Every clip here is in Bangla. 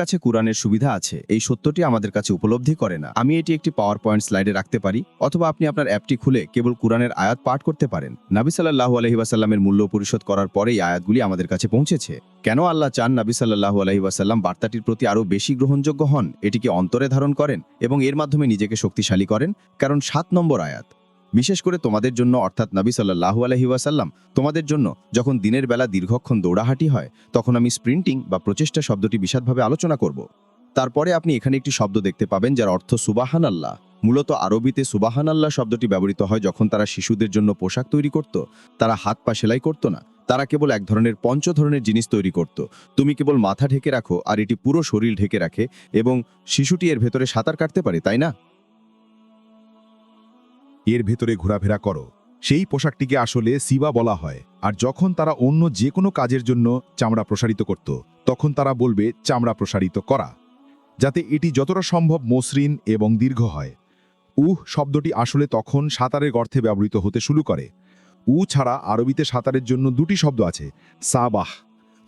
কাছে কোরআনের সুবিধা আছে, এই সত্যটি আমাদের কাছে উপলব্ধি করে না। আমি এটি একটি পাওয়ার পয়েন্ট স্লাইডে রাখতে পারি, অথবা আপনি আপনার অ্যাপটি খুলে কেবল কোরআনের আয়াত পাঠ করতে পারেন। নাবি সাল্লাহু আলহিবাসাল্লামের মূল্য পরিশোধ করার পরেই আয়াতগুলি আমাদের কাছে পৌঁছেছে। কেন আল্লাহ চান নাবি সাল্লাহু আলহিবাসাল্লাম বার্তাটির প্রতি আরও বেশি গ্রহণযোগ্য হন? এটিকে অন্তরে ধারণ করেন এবং এর মাধ্যমে নিজেকে শক্তিশালী করেন, কারণ সাত নম্বর আয়াত। বিশেষ করে তোমাদের জন্য, অর্থাৎ নবী সাল্লাহু আলহিউসাল্লাম তোমাদের জন্য যখন দিনের বেলা দীর্ঘক্ষণ দৌড়াহাঁটি হয়, তখন আমি স্প্রিন্টিং বা প্রচেষ্টা শব্দটি বিশদভাবে আলোচনা করব। তারপরে আপনি এখানে একটি শব্দ দেখতে পাবেন, যার অর্থ সুবাহান আল্লাহ মূলত আরবিতে সুবাহান আল্লাহ শব্দটি ব্যবহৃত হয় যখন তারা শিশুদের জন্য পোশাক তৈরি করত, তারা হাত পা সেলাই করত না, তারা কেবল এক ধরনের পঞ্চ ধরনের জিনিস তৈরি করত। তুমি কেবল মাথা ঢেকে রাখো, আর এটি পুরো শরীর ঢেকে রাখে, এবং শিশুটি এর ভেতরে সাঁতার কাটতে পারে, তাই না? এর ভেতরে ঘোরাফেরা করো। সেই পোশাকটিকে আসলে সিবা বলা হয়, আর যখন তারা অন্য যে কোনো কাজের জন্য চামড়া প্রসারিত করত, তখন তারা বলবে চামড়া প্রসারিত করা, যাতে এটি যতটা সম্ভব মসৃণ এবং দীর্ঘ হয়। উহ শব্দটি আসলে তখন সাঁতারের অর্থে ব্যবহৃত হতে শুরু করে। উ ছাড়া আরবিতে সাঁতারের জন্য দুটি শব্দ আছে, সাবাহ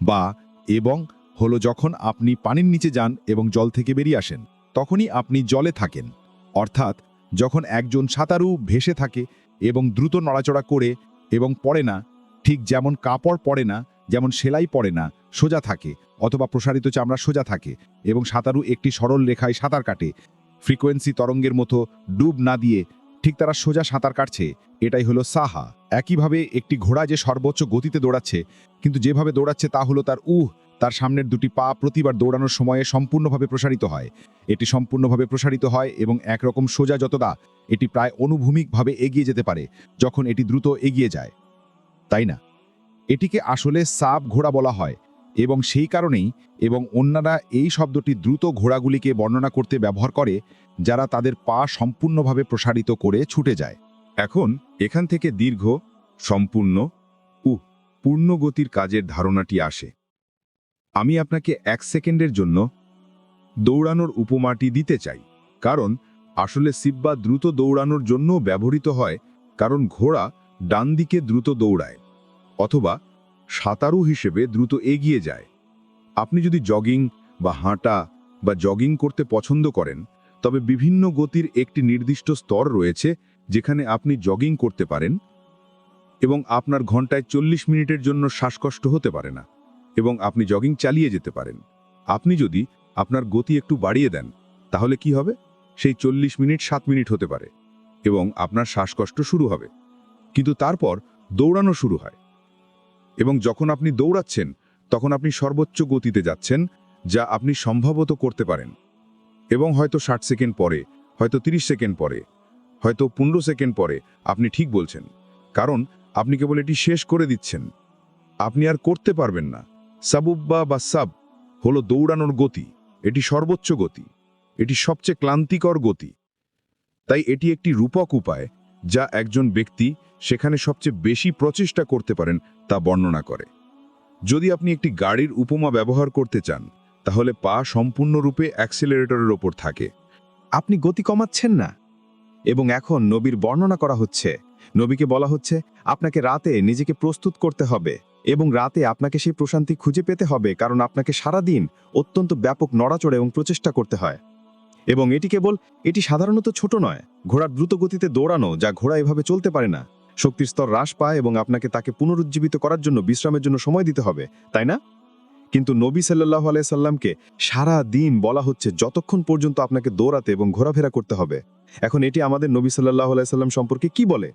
বা এবং হলো যখন আপনি পানির নিচে যান এবং জল থেকে বেরিয়ে আসেন, তখনই আপনি জলে থাকেন, অর্থাৎ যখন একজন সাঁতারু ভেসে থাকে এবং দ্রুত নড়াচড়া করে এবং পড়ে না, ঠিক যেমন কাপড় পড়ে না, যেমন সেলাই পড়ে না, সোজা থাকে অথবা প্রসারিত চামড়া সোজা থাকে এবং সাঁতারু একটি সরল রেখায় সাঁতার কাটে। ফ্রিকোয়েন্সি তরঙ্গের মতো ডুব না দিয়ে ঠিক তারা সোজা সাঁতার কাটছে, এটাই হলো সাহা। একইভাবে একটি ঘোড়া যে সর্বোচ্চ গতিতে দৌড়াচ্ছে, কিন্তু যেভাবে দৌড়াচ্ছে তা হলো তার উহ তার সামনের দুটি পা প্রতিবার দৌড়ানোর সময়ে সম্পূর্ণভাবে প্রসারিত হয়। এটি সম্পূর্ণভাবে প্রসারিত হয় এবং একরকম সোজা যতদা, এটি প্রায় অনুভূমিকভাবে এগিয়ে যেতে পারে যখন এটি দ্রুত এগিয়ে যায়। তাই না? এটিকে আসলে সাব ঘোড়া বলা হয় এবং সেই কারণেই এবং অন্যরা এই শব্দটি দ্রুত ঘোড়াগুলিকে বর্ণনা করতে ব্যবহার করে যারা তাদের পা সম্পূর্ণভাবে প্রসারিত করে ছুটে যায়। এখন এখান থেকে দীর্ঘ, সম্পূর্ণ উ পূর্ণগতির কাজের ধারণাটি আসে। আমি আপনাকে এক সেকেন্ডের জন্য দৌড়ানোর উপমাটি দিতে চাই। কারণ আসলে সিব্বা দ্রুত দৌড়ানোর জন্য ব্যবহৃত হয়, কারণ ঘোড়া ডান দিকে দ্রুত দৌড়ায়, অথবা সাঁতারু হিসেবে দ্রুত এগিয়ে যায়। আপনি যদি জগিং বা হাঁটা বা জগিং করতে পছন্দ করেন, তবে বিভিন্ন গতির একটি নির্দিষ্ট স্তর রয়েছে, যেখানে আপনি জগিং করতে পারেন এবং আপনার ঘন্টায় চল্লিশ মিনিটের জন্য শ্বাসকষ্ট হতে পারে না। এবং আপনি জগিং চালিয়ে যেতে পারেন। আপনি যদি আপনার গতি একটু বাড়িয়ে দেন, তাহলে কি হবে? সেই চল্লিশ মিনিট, সাত মিনিট হতে পারে এবং আপনার শ্বাসকষ্ট শুরু হবে। কিন্তু তারপর দৌড়ানো শুরু হয় এবং যখন আপনি দৌড়াচ্ছেন, তখন আপনি সর্বোচ্চ গতিতে যাচ্ছেন, যা আপনি সম্ভবত করতে পারেন। এবং হয়তো ষাট সেকেন্ড পরে, হয়তো ৩০ সেকেন্ড পরে, হয়তো পনেরো সেকেন্ড পরে আপনি ঠিক বলছেন। কারণ আপনি কেবল এটি শেষ করে দিচ্ছেন। আপনি আর করতে পারবেন না। সাবুব্বা বা সাব হলো দৌড়ানোর গতি। এটি সর্বোচ্চ গতি। এটি সবচেয়ে ক্লান্তিকর গতি। তাই এটি একটি রূপক উপায় যা একজন ব্যক্তি সেখানে সবচেয়ে বেশি প্রচেষ্টা করতে পারেন তা বর্ণনা করে। যদি আপনি একটি গাড়ির উপমা ব্যবহার করতে চান, তাহলে পা সম্পূর্ণরূপে অ্যাক্সিলারেটরের ওপর থাকে। আপনি গতি কমাচ্ছেন না। এবং এখন নবীর বর্ণনা করা হচ্ছে। নবীকে বলা হচ্ছে, আপনাকে রাতে নিজেকে প্রস্তুত করতে হবে। এবং রাতে আপনাকে সেই প্রশান্তি খুঁজে পেতে হবে কারণ আপনাকে সারা দিন অত্যন্ত ব্যাপক নড়াচড়ে এবং প্রচেষ্টা করতে হয়। এবং এটি কেবল, এটি সাধারণত ছোট নয় ঘোড়ার দ্রুত গতিতে দৌড়ানো যা ঘোড়া এভাবে চলতে পারে না। শক্তির স্তর হ্রাস পায় এবং আপনাকে তাকে পুনরুজ্জীবিত করার জন্য বিশ্রামের জন্য সময় দিতে হবে, তাই না? কিন্তু নবী সাল্লাহ আলাইসাল্লামকে সারা দিন বলা হচ্ছে যতক্ষণ পর্যন্ত আপনাকে দৌড়াতে এবং ঘোরাফেরা করতে হবে। এখন এটি আমাদের নবী সাল্লাহ আলাইসাল্লাম সম্পর্কে কি বলে?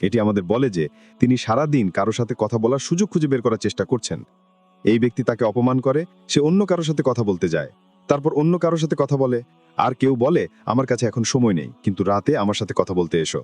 এটি আমাদের বলে যে, তিনি সারা দিন কারও সাথে কথা বলার সুযোগ খুঁজে বের করার চেষ্টা করছেন। এই ব্যক্তি তাকে অপমান করে, সে অন্য কারও সাথে কথা বলতে যায়। তারপর অন্য কারও সাথে কথা বলে, আর কেউ বলে, আমার কাছে এখন সময় নেই, কিন্তু রাতে আমার সাথে কথা বলতে এসো।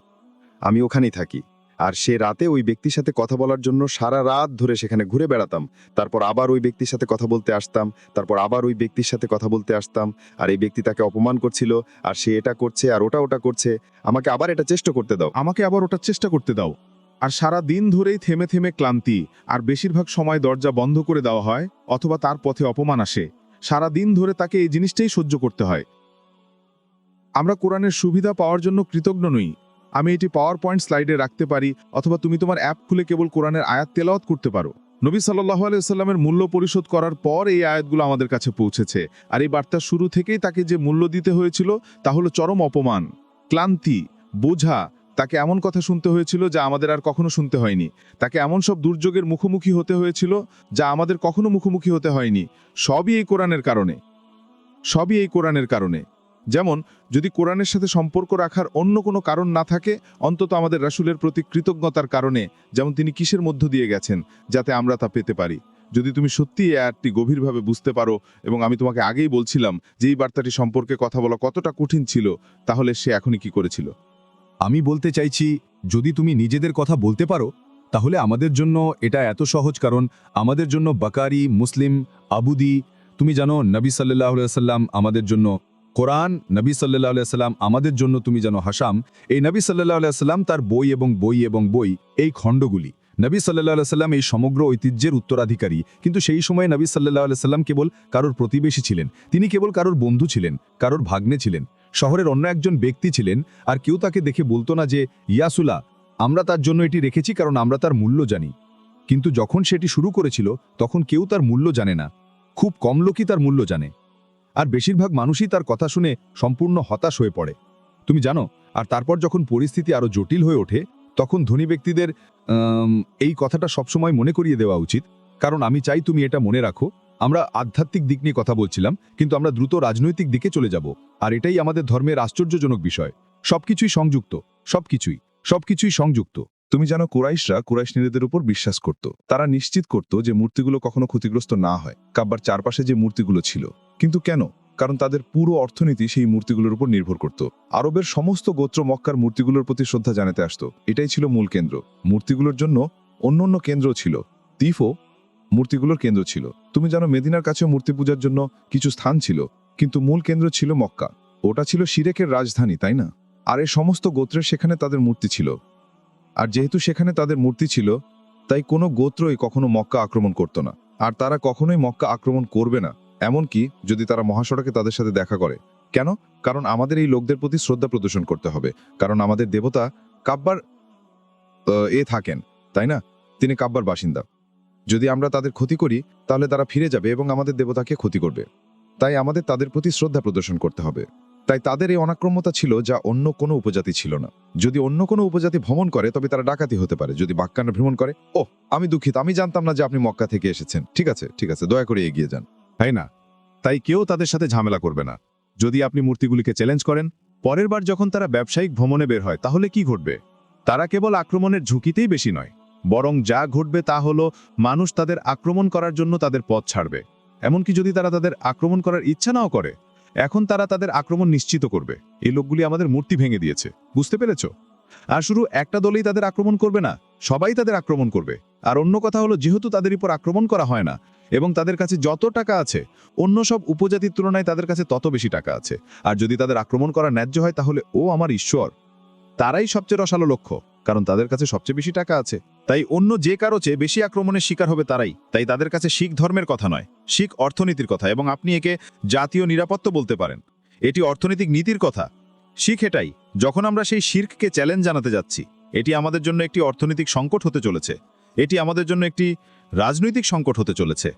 আমি ওখানেই থাকি। আর সে রাতে ওই ব্যক্তির সাথে কথা বলার জন্য সারা রাত ধরে সেখানে ঘুরে বেড়াতাম। তারপর আবার ওই ব্যক্তির সাথে কথা বলতে আসতাম, তারপর আবার ওই ব্যক্তির সাথে কথা বলতে আসতাম, আর এই ব্যক্তি তাকে অপমান করছিল, আর সে এটা করছে, আর ওটা ওটা করছে। আমাকে আবার এটা চেষ্টা করতে দাও। আমাকে আবার ওটা চেষ্টা করতে দাও। আর সারা দিন ধরেই থেমে থেমে ক্লান্তি, আর বেশিরভাগ সময় দরজা বন্ধ করে দেওয়া হয়, অথবা তার পথে অপমান আসে। সারা দিন ধরে তাকে এই জিনিসটাই সহ্য করতে হয়। আমরা কোরআনের সুবিধা পাওয়ার জন্য কৃতজ্ঞ নই। আমি এটি পাওয়ার পয়েন্ট স্লাইডে রাখতে পারি, অথবা তুমি তোমার অ্যাপ খুলে কেবল কোরআনের আয়াত তেলাওয়াত করতে পারো। নবী সাল্লাহ আলাইসাল্লামের মূল্য পরিশোধ করার পর এই আয়াতগুলো আমাদের কাছে পৌঁছেছে। আর এই বার্তার শুরু থেকেই তাকে যে মূল্য দিতে হয়েছিল, তা হলো চরম অপমান, ক্লান্তি, বোঝা, তাকে এমন কথা শুনতে হয়েছিল যা আমাদের আর কখনো শুনতে হয়নি। তাকে এমন সব দুর্যোগের মুখোমুখি হতে হয়েছিল যা আমাদের কখনো মুখোমুখি হতে হয়নি। সবই এই কোরআনের কারণে। সবই এই কোরআনের কারণে। যেমন, যদি কোরআনের সাথে সম্পর্ক রাখার অন্য কোনো কারণ না থাকে, অন্তত আমাদের রাসূলের প্রতি কৃতজ্ঞতার কারণে, যেমন তিনি কিসের মধ্য দিয়ে গেছেন, যাতে আমরা তা পেতে পারি। যদি তুমি সত্যি এই আয়াতটি গভীরভাবে বুঝতে পারো এবং আমি তোমাকে আগেই বলছিলাম যে এই বার্তাটি সম্পর্কে কথা বলা কতটা কঠিন ছিল, তাহলে সে এখনই কি করেছিল? আমি বলতে চাইছি, যদি তুমি নিজেদের কথা বলতে পারো, তাহলে আমাদের জন্য এটা এত সহজ কারণ, আমাদের জন্য বাকারি, মুসলিম, আবুদি, তুমি জানো, নবী সাল্লাহ সাল্লাম আমাদের জন্য কোরআন নবী সাল্লাহ সাল্লাম আমাদের জন্য তুমি যেন হাসাম, এই নবী সাল্লাহ সাল্লাম তার বই এবং বই এবং বই, এই খণ্ডগুলি। নবী সাল্লাহ সাল্লাম এই সমগ্র ঐতিহ্যের উত্তরাধিকারী। কিন্তু সেই সময়ে নবী সাল্লাহ সাল্লাম কেবল কারোর প্রতিবেশী ছিলেন। তিনি কেবল কারোর বন্ধু ছিলেন, কারোর ভাগ্নে ছিলেন। শহরের অন্য একজন ব্যক্তি ছিলেন, আর কেউ তাকে দেখে বলতো না যে ইয়াসুলা আমরা তার জন্য এটি রেখেছি কারণ আমরা তার মূল্য জানি। কিন্তু যখন সেটি শুরু করেছিল, তখন কেউ তার মূল্য জানে না। খুব কম লোকই তার মূল্য জানে। আর বেশিরভাগ মানুষই তার কথা শুনে সম্পূর্ণ হতাশ হয়ে পড়ে। তুমি জানো, আর তারপর যখন পরিস্থিতি আরও জটিল হয়ে ওঠে, তখন ধনী ব্যক্তিদের এই কথাটা সবসময় মনে করিয়ে দেওয়া উচিত। কারণ আমি চাই তুমি এটা মনে রাখো। আমরা আধ্যাত্মিক দিক নিয়ে কথা বলছিলাম, কিন্তু আমরা দ্রুত রাজনৈতিক দিকে চলে যাব। আর এটাই আমাদের ধর্মের আশ্চর্যজনক বিষয়। সবকিছুই সংযুক্ত, সবকিছুই সবকিছুই সংযুক্ত। তুমি জানো, কুরাইশরা কুরাইশ নিজেদের উপর বিশ্বাস করত। তারা নিশ্চিত করত যে মূর্তিগুলো কখনো ক্ষতিগ্রস্ত না হয়। কাব্বার চারপাশে যে মূর্তিগুলো ছিল কিন্তু কেন? কারণ তাদের পুরো অর্থনীতি সেই মূর্তিগুলোর উপর নির্ভর করত। আরবের সমস্ত গোত্র মক্কার মূর্তিগুলোর প্রতি শ্রদ্ধা জানাতে আসতো। এটাই ছিল মূল কেন্দ্র। মূর্তিগুলোর জন্য অন্য অন্য কেন্দ্র ছিল। তিফও মূর্তিগুলোর কেন্দ্র ছিল। তুমি জানো মেদিনার কাছেও মূর্তি পূজার জন্য কিছু স্থান ছিল, কিন্তু মূল কেন্দ্র ছিল মক্কা। ওটা ছিল সিরেকের রাজধানী, তাই না? আর এই সমস্ত গোত্রের সেখানে তাদের মূর্তি ছিল। আর যেহেতু সেখানে তাদের মূর্তি ছিল, তাই কোনো গোত্রই কখনো মক্কা আক্রমণ করত না। আর তারা কখনোই মক্কা আক্রমণ করবে না। এমনকি যদি তারা মহাসড়কে তাদের সাথে দেখা করে। কেন? কারণ আমাদের এই লোকদের প্রতি শ্রদ্ধা প্রদর্শন করতে হবে। কারণ আমাদের দেবতা কাব্বার এ থাকেন, তাই না? তিনি কাব্বার বাসিন্দা। যদি আমরা তাদের ক্ষতি করি, তাহলে তারা ফিরে যাবে এবং আমাদের দেবতাকে ক্ষতি করবে। তাই আমাদের তাদের প্রতি শ্রদ্ধা প্রদর্শন করতে হবে। তাই তাদের এই অনাক্রম্যতা ছিল যা অন্য কোনো উপজাতি ছিল না। যদি অন্য কোনো উপজাতি ভ্রমণ করে, তবে তারা ডাকাতি হতে পারে। যদি বাক্যানা ভ্রমণ করে ও আমি দুঃখিত, আমি জানতাম না যে আপনি মক্কা থেকে এসেছেন। ঠিক আছে ঠিক আছে, দয়া করে এগিয়ে যান। তাই না? তাই কেউ তাদের সাথে ঝামেলা করবে না। যদি আপনি মূর্তিগুলিকে চ্যালেঞ্জ করেন, পরের বার যখন তারা ব্যবসায়িক ভ্রমণে বের হয়, তাহলে কি ঘটবে? তারা কেবল আক্রমণের ঝুঁকিতেই বেশি নয়, বরং যা ঘটবে তা হলো মানুষ তাদের আক্রমণ করার জন্য তাদের পথ ছাড়বে। এমনকি যদি তারা তাদের আক্রমণ করার ইচ্ছা নাও করে, এখন তারা তাদের আক্রমণ নিশ্চিত করবে। এই লোকগুলি আমাদের মূর্তি ভেঙে দিয়েছে। বুঝতে পেরেছ? আর শুধু একটা দলেই তাদের আক্রমণ করবে না, সবাই তাদের আক্রমণ করবে। আর অন্য কথা হলো, যেহেতু তাদের উপর আক্রমণ করা হয় না, এবং তাদের কাছে যত টাকা আছে, অন্য সব উপজাতির তুলনায় তাদের কাছে তত বেশি টাকা আছে। আর যদি তাদের আক্রমণ করা ন্যায্য হয়, তাহলে ও আমার ঈশ্বর। তারাই সবচেয়ে রসালো লক্ষ্য, কারণ তাদের কাছে সবচেয়ে বেশি টাকা আছে। তাই অন্য যে কারও চেয়ে বেশি আক্রমণের শিকার হবে তারাই। তাই তাদের কাছে শিখ ধর্মের কথা নয়, শিখ অর্থনীতির কথা, এবং আপনি একে জাতীয় নিরাপত্তা বলতে পারেন। এটি অর্থনৈতিক নীতির কথা শিখ এটাই, যখন আমরা সেই শির্ককে চ্যালেঞ্জ জানাতে যাচ্ছি, এটি আমাদের জন্য একটি অর্থনৈতিক সংকট হতে চলেছে, এটি আমাদের জন্য একটি রাজনৈতিক সংকট হতে চলেছে।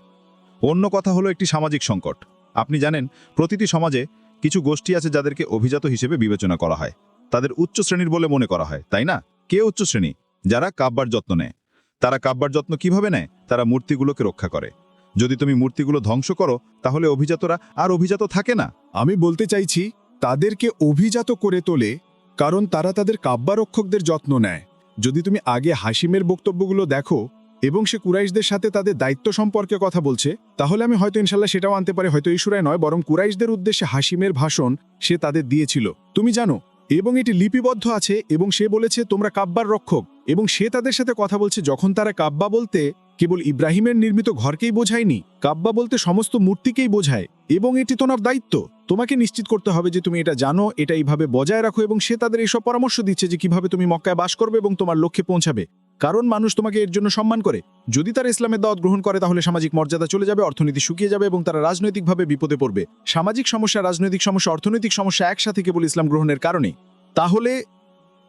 অন্য কথা হলো একটি সামাজিক সংকট। আপনি জানেন, প্রতিটি সমাজে কিছু গোষ্ঠী আছে যাদেরকে অভিজাত হিসেবে বিবেচনা করা হয়। তাদের উচ্চ শ্রেণির বলে মনে করা হয়, তাই না? কে উচ্চ শ্রেণি? যারা কাব্যার যত্ন নেয়। তারা কাব্যার যত্ন কীভাবে নেয়? তারা মূর্তিগুলোকে রক্ষা করে। যদি তুমি মূর্তিগুলো ধ্বংস করো, তাহলে অভিজাতরা আর অভিজাত থাকে না। আমি বলতে চাইছি তাদেরকে অভিজাত করে তোলে, কারণ তারা তাদের কাব্যারক্ষকদের যত্ন নেয়। যদি তুমি আগে হাসিমের বক্তব্যগুলো দেখো এবং সে কুরাইশদের সাথে তাদের দায়িত্ব সম্পর্কে কথা বলছে, তাহলে আমি হয়তো ইনশাল্লাহ সেটাও আনতে পারি। হয়তো ইস্যুরায় নয়, বরং কুরাইশদের উদ্দেশ্যে হাসিমের ভাষণ সে তাদের দিয়েছিল। তুমি জানো, এবং এটি লিপিবদ্ধ আছে, এবং সে বলেছে, তোমরা কাব্বার রক্ষক এবং সে তাদের সাথে কথা বলছে, যখন তারা কাব্বা বলতে কেবল ইব্রাহিমের নির্মিত ঘরকেই বোঝায়নি কাব্বা বলতে সমস্ত মূর্তিকেই বোঝায়, এবং এটি তোমার দায়িত্ব। তোমাকে নিশ্চিত করতে হবে যে তুমি এটা জানো, এটা এইভাবে বজায় রাখো এবং সে তাদের এইসব পরামর্শ দিচ্ছে যে কীভাবে তুমি মক্কায় বাস করবে এবং তোমার লক্ষ্যে পৌঁছাবে। কারণ মানুষ তোমাকে এর জন্য সম্মান করে। যদি তারা ইসলামের দাওয়াত গ্রহণ করে, তাহলে সামাজিক মর্যাদা চলে যাবে, অর্থনীতি শুকিয়ে যাবে এবং তারা রাজনৈতিকভাবে বিপদে পড়বে। সামাজিক সমস্যা, রাজনৈতিক সমস্যা, অর্থনৈতিক সমস্যা একসাথে কেবল ইসলাম গ্রহণের কারণে। তাহলে,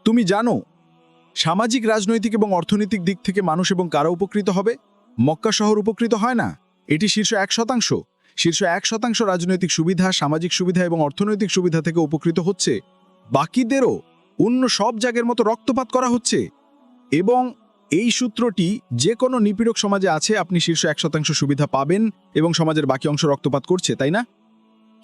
তুমি জানো সামাজিক, রাজনৈতিক এবং অর্থনৈতিক দিক থেকে মানুষ এবং কারা উপকৃত হবে? মক্কা শহর উপকৃত হয় না? এটি শীর্ষ এক শতাংশ। শীর্ষ এক শতাংশ রাজনৈতিক সুবিধা, সামাজিক সুবিধা এবং অর্থনৈতিক সুবিধা থেকে উপকৃত হচ্ছে। বাকিদেরও অন্য সব জায়গার মতো রক্তপাত করা হচ্ছে। এবং এই সূত্রটি যে কোনো নিপীড়ক সমাজে আছে, আপনি শীর্ষ এক শতাংশ সুবিধা পাবেন এবং সমাজের বাকি অংশ রক্তপাত করছে, তাই না?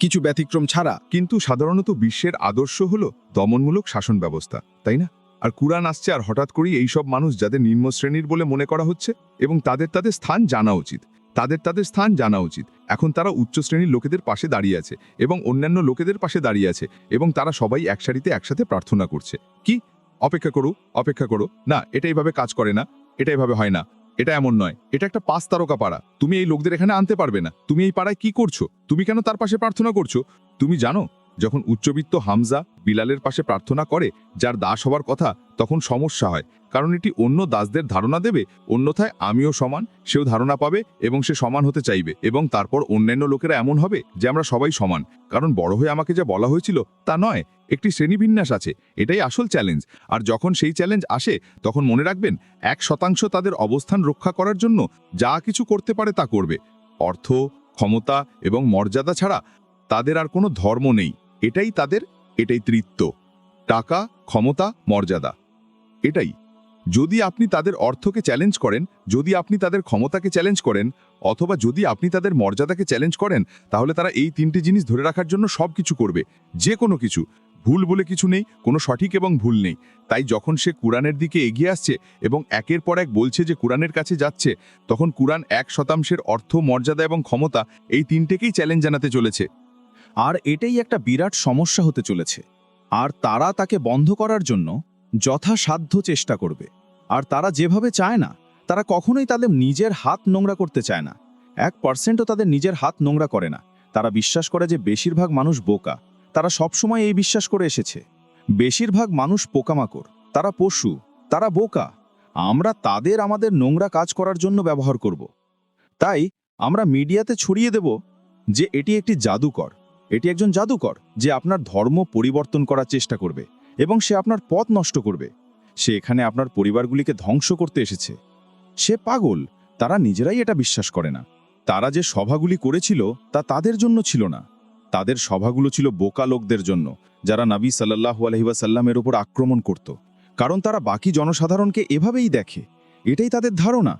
কিছু ব্যতিক্রম ছাড়া, কিন্তু সাধারণত বিশ্বের আদর্শ হলো দমনমূলক শাসন ব্যবস্থা, তাই না? আর কুরআন আসছে আর হঠাৎ করেই এইসব মানুষ যাদের নিম্ন শ্রেণির বলে মনে করা হচ্ছে এবং তাদের তাদের স্থান জানা উচিত। তাদের তাদের স্থান জানা উচিত। এখন তারা উচ্চ শ্রেণির লোকেদের পাশে দাঁড়িয়ে আছে এবং অন্যান্য লোকেদের পাশে দাঁড়িয়ে আছে এবং তারা সবাই একসারিতে একসাথে প্রার্থনা করছে। কি? অপেক্ষা করো অপেক্ষা করো। না, এটা এইভাবে কাজ করে না, এটা এভাবে হয় না। এটা এমন নয়। এটা একটা পাঁচ তারকা পাড়া। তুমি এই লোকদের এখানে আনতে পারবে না। তুমি এই পাড়ায় কি করছ? তুমি কেন তার পাশে প্রার্থনা করছ? তুমি জানো? যখন উচ্চবিত্ত হামজা বিলালের পাশে প্রার্থনা করে, যার দাস হওয়ার কথা তখন সমস্যা হয়, কারণ এটি অন্য দাসদের ধারণা দেবে, অন্যথায় আমিও সমান, সেও ধারণা পাবে এবং সে সমান হতে চাইবে এবং তারপর অন্যান্য লোকেরা এমন হবে যে আমরা সবাই সমান। কারণ বড় হয়ে আমাকে যা বলা হয়েছিল তা নয়, একটি শ্রেণীবিন্যাস আছে, এটাই আসল চ্যালেঞ্জ আর যখন সেই চ্যালেঞ্জ আসে, তখন মনে রাখবেন, এক শতাংশ তাদের অবস্থান রক্ষা করার জন্য যা কিছু করতে পারে তা করবে। অর্থ, ক্ষমতা এবং মর্যাদা ছাড়া তাদের আর কোনো ধর্ম নেই। এটাই তাদের, এটাই তৃত্ব। টাকা, ক্ষমতা, মর্যাদা। এটাই। যদি আপনি তাদের অর্থকে চ্যালেঞ্জ করেন, যদি আপনি তাদের ক্ষমতাকে চ্যালেঞ্জ করেন, অথবা যদি আপনি তাদের মর্যাদাকে চ্যালেঞ্জ করেন, তাহলে তারা এই তিনটি জিনিস ধরে রাখার জন্য সব কিছু করবে। যে কোনো কিছু। ভুল বলে কিছু নেই, কোনো সঠিক এবং ভুল নেই। তাই যখন সে কুরআনের দিকে এগিয়ে আসছে এবং একের পর এক বলছে যে কুরআনের কাছে যাচ্ছে, তখন কুরআন এক শতাংশের অর্থ, মর্যাদা এবং ক্ষমতা এই তিনটেকেই চ্যালেঞ্জ জানাতে চলেছে। আর এটাই একটা বিরাট সমস্যা হতে চলেছে। আর তারা তাকে বন্ধ করার জন্য যথাসাধ্য চেষ্টা করবে। আর তারা যেভাবে চায় না, তারা কখনোই তাদের নিজের হাত নোংরা করতে চায় না। এক পার্সেন্টও তাদের নিজের হাত নোংরা করে না। তারা বিশ্বাস করে যে বেশিরভাগ মানুষ বোকা। তারা সবসময় এই বিশ্বাস করে এসেছে। বেশিরভাগ মানুষ পোকামাকড়। তারা পশু। তারা বোকা। আমরা তাদের আমাদের নোংরা কাজ করার জন্য ব্যবহার করব। তাই আমরা মিডিয়াতে ছড়িয়ে দেব যে এটি একটি জাদুকর। এটি একজন জাদুকর যে আপনার ধর্ম পরিবর্তন করার চেষ্টা করবে এবং সে আপনার পথ নষ্ট করবে। সে এখানে আপনার পরিবারগুলিকে ধ্বংস করতে এসেছে। সে পাগল, তারা নিজেরাই এটা বিশ্বাস করে না। তারা যে সভাগুলি করেছিল তা তাদের জন্য ছিল না। তাদের সভাগুলো ছিল বোকা লোকদের জন্য, যারা নাবী সাল্লাহু আলহিবাসাল্লামের ওপর আক্রমণ করত। কারণ তারা বাকি জনসাধারণকে এভাবেই দেখে। এটাই তাদের ধারণা।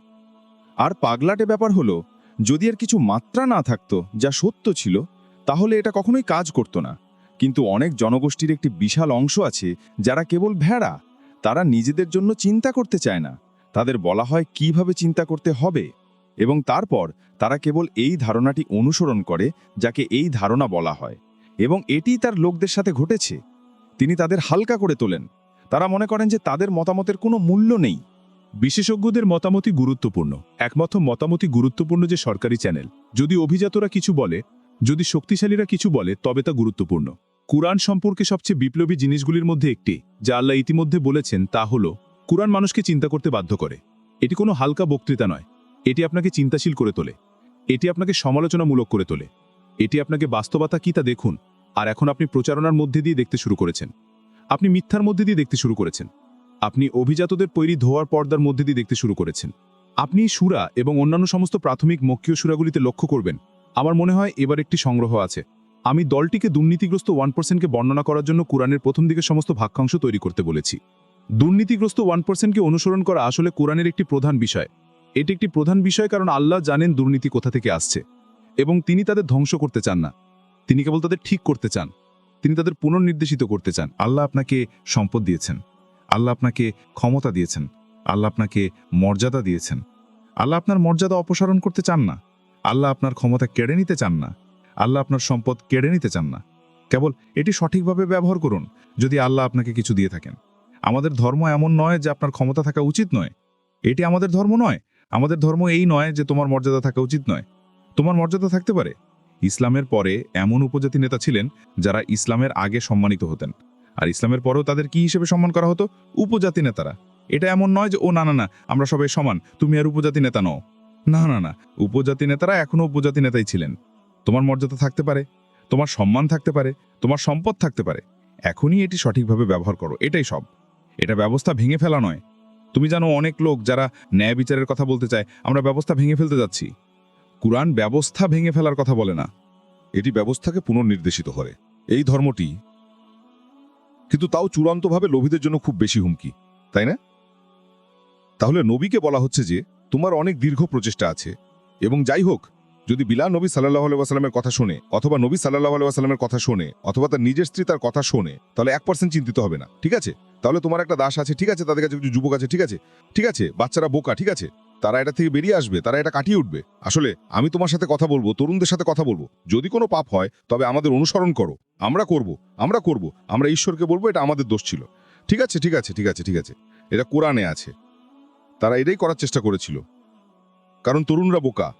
আর পাগলাটে ব্যাপার হলো, যদি এর কিছু মাত্রা না থাকতো, যা সত্য ছিল তাহলে এটা কখনোই কাজ করত না। কিন্তু অনেক জনগোষ্ঠীর একটি বিশাল অংশ আছে যারা কেবল ভেড়া। তারা নিজেদের জন্য চিন্তা করতে চায় না। তাদের বলা হয় কীভাবে চিন্তা করতে হবে? এবং তারপর তারা কেবল এই ধারণাটি অনুসরণ করে, যাকে এই ধারণা বলা হয়। এবং এটি তার লোকদের সাথে ঘটেছে। তিনি তাদের হালকা করে তোলেন। তারা মনে করেন যে তাদের মতামতের কোনো মূল্য নেই। বিশেষজ্ঞদের মতামতই গুরুত্বপূর্ণ। একমাত্র মতামতই গুরুত্বপূর্ণ যে সরকারি চ্যানেল। যদি অভিজাতরা কিছু বলে যদি শক্তিশালীরা কিছু বলে, তবে তা গুরুত্বপূর্ণ। কুরআন সম্পর্কে সবচেয়ে বিপ্লবী জিনিসগুলির মধ্যে একটি, যা আল্লাহ ইতিমধ্যে বলেছেন, তা হল, কুরআন মানুষকে চিন্তা করতে বাধ্য করে। এটি কোনো হালকা বক্তৃতা নয়। এটি আপনাকে চিন্তাশীল করে তোলে। এটি আপনাকে সমালোচনামূলক করে তোলে। এটি আপনাকে বাস্তবতা কি তা দেখুন, আর এখন আপনি প্রচারণার মধ্যে দিয়ে দেখতে শুরু করেছেন। আপনি মিথ্যার মধ্যে দিয়ে দেখতে শুরু করেছেন। আপনি অভিজাতদের তৈরি ধোয়ার পর্দার মধ্যে দিয়ে দেখতে শুরু করেছেন। আপনি সুরা এবং অন্যান্য সমস্ত প্রাথমিক মক্কীয় সুরাগুলিতে লক্ষ্য করবেন আমার মনে হয় এবার একটি সংগ্রহ আছে। আমি দলটিকে দুর্নীতিগ্রস্ত ওয়ান পার্সেন্টকে বর্ণনা করার জন্য কোরআনের প্রথম দিকের সমস্ত ভাক্ষাংশ তৈরি করতে বলেছি। দুর্নীতিগ্রস্ত ওয়ান পার্সেন্টকে অনুসরণ করা আসলে কোরআনের একটি প্রধান বিষয়। এটি একটি প্রধান বিষয় কারণ আল্লাহ জানেন দুর্নীতি কোথা থেকে আসছে। এবং তিনি তাদের ধ্বংস করতে চান না। তিনি কেবল তাদের ঠিক করতে চান। তিনি তাদের পুনর্নির্দেশিত করতে চান। আল্লাহ আপনাকে সম্পদ দিয়েছেন। আল্লাহ আপনাকে ক্ষমতা দিয়েছেন। আল্লাহ আপনাকে মর্যাদা দিয়েছেন। আল্লাহ আপনার মর্যাদা অপসারণ করতে চান না। আল্লাহ আপনার ক্ষমতা কেড়ে নিতে চান না। আল্লাহ আপনার সম্পদ কেড়ে নিতে চান না। কেবল এটি সঠিকভাবে ব্যবহার করুন, যদি আল্লাহ আপনাকে কিছু দিয়ে থাকেন। আমাদের ধর্ম এমন নয় যে আপনার ক্ষমতা থাকা উচিত নয়। এটি আমাদের ধর্ম নয়। আমাদের ধর্ম এই নয় যে তোমার মর্যাদা থাকা উচিত নয়। তোমার মর্যাদা থাকতে পারে। ইসলামের পরে এমন উপজাতি নেতা ছিলেন যারা ইসলামের আগে সম্মানিত হতেন। আর ইসলামের পরেও তাদের কি হিসেবে সম্মান করা হতো? উপজাতি নেতারা। এটা এমন নয় যে, ও না না না, আমরা সবাই সমান। তুমি আর উপজাতি নেতা নও। না না না। উপজাতি নেতারা এখনও উপজাতি নেতাই ছিলেন। তোমার মর্যাদা থাকতে পারে, তোমার সম্মান থাকতে পারে, তোমার সম্পদ থাকতে পারে। এখনই এটি সঠিকভাবে ব্যবহার করো, এটাই সব। এটা ব্যবস্থা ভেঙে ফেলা নয়। তুমি জানো অনেক লোক যারা ন্যায় বিচারের কথা বলতে চায়, আমরা ব্যবস্থা ভেঙে ফেলতে যাচ্ছি। কুরআন ব্যবস্থা ভেঙে ফেলার কথা বলে না। এটি ব্যবস্থাকে পুনর্নির্দেশিত করে। এই ধর্মটি কিন্তু তাও চূড়ান্তভাবে লোভীদের জন্য খুব বেশি হুমকি, তাই না? তাহলে নবীকে বলা হচ্ছে যে তোমার অনেক দীর্ঘ প্রচেষ্টা আছে। এবং যাই হোক, যদি বিলাল নবী সাল্লাহ আলাইসাল্লামের কথা শোনে, অথবা নবী সাল্লাহ আলাইসাল্লামের কথা শোনে, অথবা তার নিজের স্ত্রী তার কথা শোনে, তাহলে এক পার্সেন্ট চিন্তিত হবে না, ঠিক আছে? তাহলে তোমার একটা দাস আছে, ঠিক আছে? তাদের কাছে কিছু যুবক আছে, ঠিক আছে? ঠিক আছে? বাচ্চারা বোকা, ঠিক আছে? তারা এটা থেকে বেরিয়ে আসবে, তারা এটা কাটিয়ে উঠবে। আসলে আমি তোমার সাথে কথা বলব, তরুণদের সাথে কথা বলব। যদি কোনো পাপ হয়, তবে আমাদের অনুসরণ করো। আমরা করব আমরা করব, আমরা ঈশ্বরকে বলব, এটা আমাদের দোষ ছিল। ঠিক আছে ঠিক আছে ঠিক আছে ঠিক আছে। এটা কোরআনে আছে। তারা এটাই করার চেষ্টা করেছিল। কারণ তরুণরা বোকা।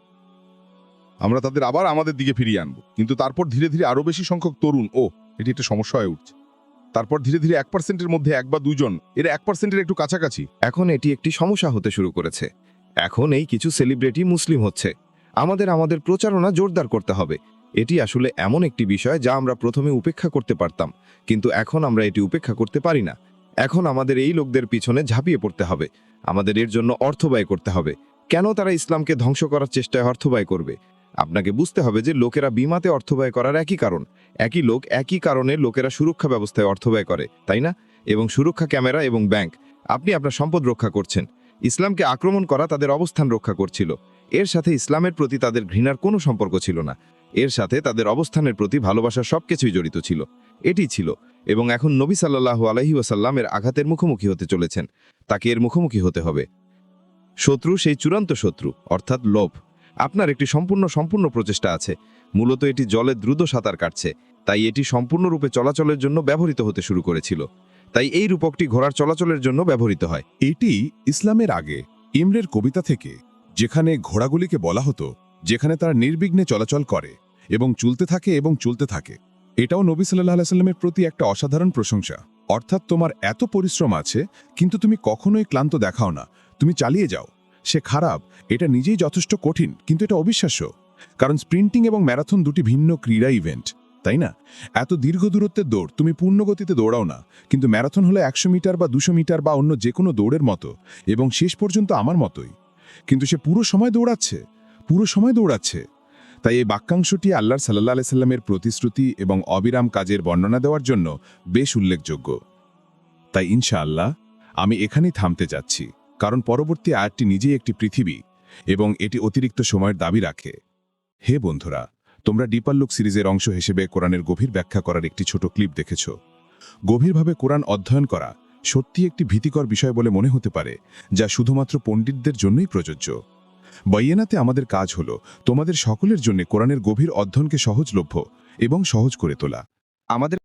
আমরা তাদের আবার আমাদের দিকে ফিরিয়ে আনব। কিন্তু তারপর ধীরে ধীরে আরও বেশি সংখ্যক তরুণ ও এটি একটা সমস্যা হয়ে উঠছে। তারপর ধীরে ধীরে এক পার্সেন্টের মধ্যে এক বা দুজন, এরা এক পার্সেন্টের একটু কাছাকাছি। এখন এটি একটি সমস্যা হতে শুরু করেছে। এখন এই কিছু সেলিব্রিটি মুসলিম হচ্ছে। আমাদের আমাদের প্রচারণা জোরদার করতে হবে। এটি আসলে এমন একটি বিষয় যা আমরা প্রথমে উপেক্ষা করতে পারতাম। কিন্তু এখন আমরা এটি উপেক্ষা করতে পারি না। এখন আমাদের এই লোকদের পিছনে ঝাঁপিয়ে পড়তে হবে। আমাদের এর জন্য অর্থ ব্যয় করতে হবে। কেন তারা ইসলামকে ধ্বংস করার চেষ্টায় অর্থ ব্যয় করবে? আপনাকে বুঝতে হবে যে লোকেরা বিমাতে অর্থ ব্যয় করার একই কারণ। একই লোক একই কারণে লোকেরা সুরক্ষা ব্যবস্থায় অর্থ ব্যয় করে, তাই না? এবং সুরক্ষা ক্যামেরা এবং ব্যাংক, আপনি আপনার সম্পদ রক্ষা করছেন। ইসলামকে আক্রমণ করা তাদের অবস্থান রক্ষা করছিল। এর সাথে ইসলামের প্রতি তাদের ঘৃণার কোনো সম্পর্ক ছিল না। এর সাথে তাদের অবস্থানের প্রতি ভালোবাসা সবকিছুই জড়িত ছিল। এটি ছিল এবং এখন নবী সাল্লাহ আলহি ওয়াসাল্লামের আঘাতের মুখোমুখি হতে চলেছেন। তাকে এর মুখোমুখি হতে হবে। শত্রু সেই চূড়ান্ত শত্রু, অর্থাৎ লোভ। আপনার একটি সম্পূর্ণ সম্পূর্ণ প্রচেষ্টা আছে। মূলত এটি জলে দ্রুত সাঁতার কাটছে। তাই এটি সম্পূর্ণরূপে চলাচলের জন্য ব্যবহৃত হতে শুরু করেছিল। তাই এই রূপকটি ঘোড়ার চলাচলের জন্য ব্যবহৃত হয়। এটি ইসলামের আগে, ইমরের কবিতা থেকে, যেখানে ঘোড়াগুলিকে বলা হতো, যেখানে তারা নির্বিঘ্নে চলাচল করে এবং চলতে থাকে এবং চলতে থাকে। এটাও নবী সাল্লাহ আলাইস্লামের প্রতি একটা অসাধারণ প্রশংসা। অর্থাৎ তোমার এত পরিশ্রম আছে, কিন্তু তুমি কখনোই ক্লান্ত দেখাও না। তুমি চালিয়ে যাও। সে খারাপ, এটা নিজেই যথেষ্ট কঠিন, কিন্তু এটা অবিশ্বাস্য। কারণ স্প্রিন্টিং এবং ম্যারাথন দুটি ভিন্ন ক্রীড়া ইভেন্ট তাই না? এত দীর্ঘ দূরত্বের দৌড়, তুমি পূর্ণ গতিতে দৌড়াও না। কিন্তু ম্যারাথন হলো একশো মিটার বা দুশো মিটার বা অন্য যে কোনো দৌড়ের মতো, এবং শেষ পর্যন্ত আমার মতোই। কিন্তু সে পুরো সময় দৌড়াচ্ছে, পুরো সময় দৌড়াচ্ছে। তাই এই বাক্যাংশটি আল্লাহর সাল্লাহ আলাইসাল্লামের প্রতিশ্রুতি এবং অবিরাম কাজের বর্ণনা দেওয়ার জন্য বেশ উল্লেখযোগ্য। তাই ইনশাআল্লাহ, আমি এখানেই থামতে যাচ্ছি, কারণ পরবর্তী আয়াতটি নিজেই একটি পৃথিবী এবং এটি অতিরিক্ত সময়ের দাবি রাখে। হে বন্ধুরা, তোমরা ডিপার লুক সিরিজের অংশ হিসেবে কোরআনের গভীর ব্যাখ্যা করার একটি ছোট ক্লিপ দেখেছ। গভীরভাবে কোরআন অধ্যয়ন করা সত্যি একটি ভীতিকর বিষয় বলে মনে হতে পারে, যা শুধুমাত্র পণ্ডিতদের জন্যই প্রযোজ্য। বইয়েনাতে আমাদের কাজ হল তোমাদের সকলের জন্য কোরআনের গভীর অধ্যয়নকে সহজলভ্য এবং সহজ করে তোলা। আমাদের